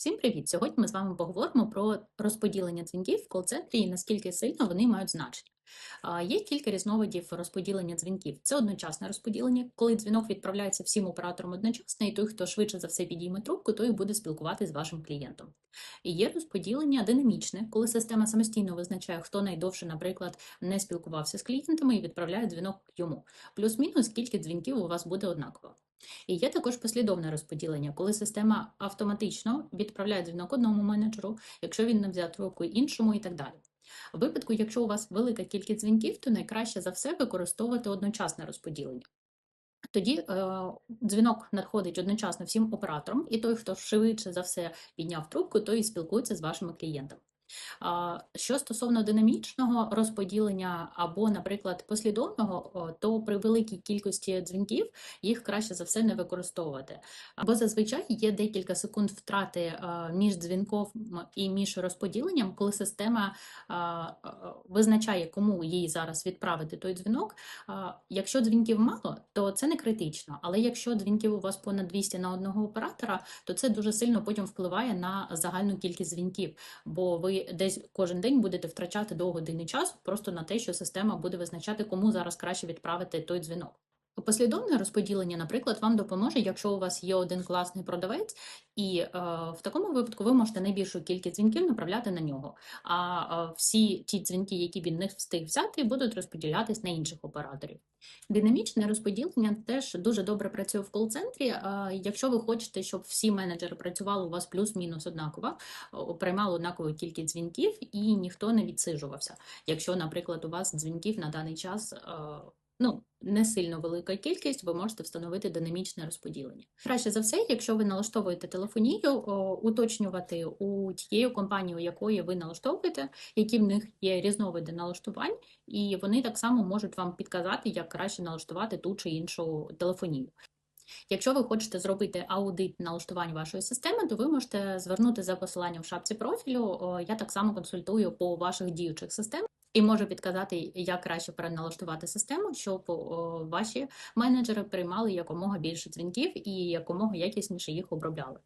Всім привіт! Сьогодні ми з вами поговоримо про розподілення дзвінків в кол-центрі і наскільки сильно вони мають значення. Є кілька різновидів розподілення дзвінків. Це одночасне розподілення, коли дзвінок відправляється всім операторам одночасно, і той, хто швидше за все підійме трубку, той буде спілкуватися з вашим клієнтом. І є розподілення динамічне, коли система самостійно визначає, хто найдовше, наприклад, не спілкувався з клієнтами і відправляє дзвінок йому. Плюс-мінус кількість дзвінків у вас буде однакова. І є також послідовне розподілення, коли система автоматично відправляє дзвінок одному менеджеру, якщо він не взяв трубку іншому і так далі. В випадку, якщо у вас велика кількість дзвінків, то найкраще за все використовувати одночасне розподілення. Тоді е, дзвінок надходить одночасно всім операторам, і той, хто швидше за все підняв трубку, той і спілкується з вашими клієнтами. Що стосовно динамічного розподілення або, наприклад, послідовного, то при великій кількості дзвінків їх краще за все не використовувати. Або зазвичай є декілька секунд втрати між дзвінком і між розподіленням, коли система визначає, кому їй зараз відправити той дзвінок. Якщо дзвінків мало, то це не критично. Але якщо дзвінків у вас понад 200 на одного оператора, то це дуже сильно потім впливає на загальну кількість дзвінків, бо ви десь кожен день будете втрачати до години часу просто на те, що система буде визначати, кому зараз краще відправити той дзвінок. Послідовне розподілення, наприклад, вам допоможе, якщо у вас є один класний продавець, і е, в такому випадку ви можете найбільшу кількість дзвінків направляти на нього. А е, всі ті дзвінки, які він не встиг взяти, будуть розподілятись на інших операторів. Динамічне розподілення теж дуже добре працює в кол-центрі. Е, якщо ви хочете, щоб всі менеджери працювали у вас плюс-мінус однаково, приймали однакову кількість дзвінків і ніхто не відсиджувався. Якщо, наприклад, у вас дзвінків на даний час. е, Ну, не сильно велика кількість, ви можете встановити динамічне розподілення. Краще за все, якщо ви налаштовуєте телефонію, уточнювати у тієї компанії, у якої ви налаштовуєте, які в них є різновиди налаштувань, і вони так само можуть вам підказати, як краще налаштувати ту чи іншу телефонію. Якщо ви хочете зробити аудит налаштувань вашої системи, то ви можете звернути за посиланням в шапці профілю. Я так само консультую по ваших діючих системах. І можу підказати, як краще переналаштувати систему, щоб ваші менеджери приймали якомога більше дзвінків і якомога якісніше їх обробляли.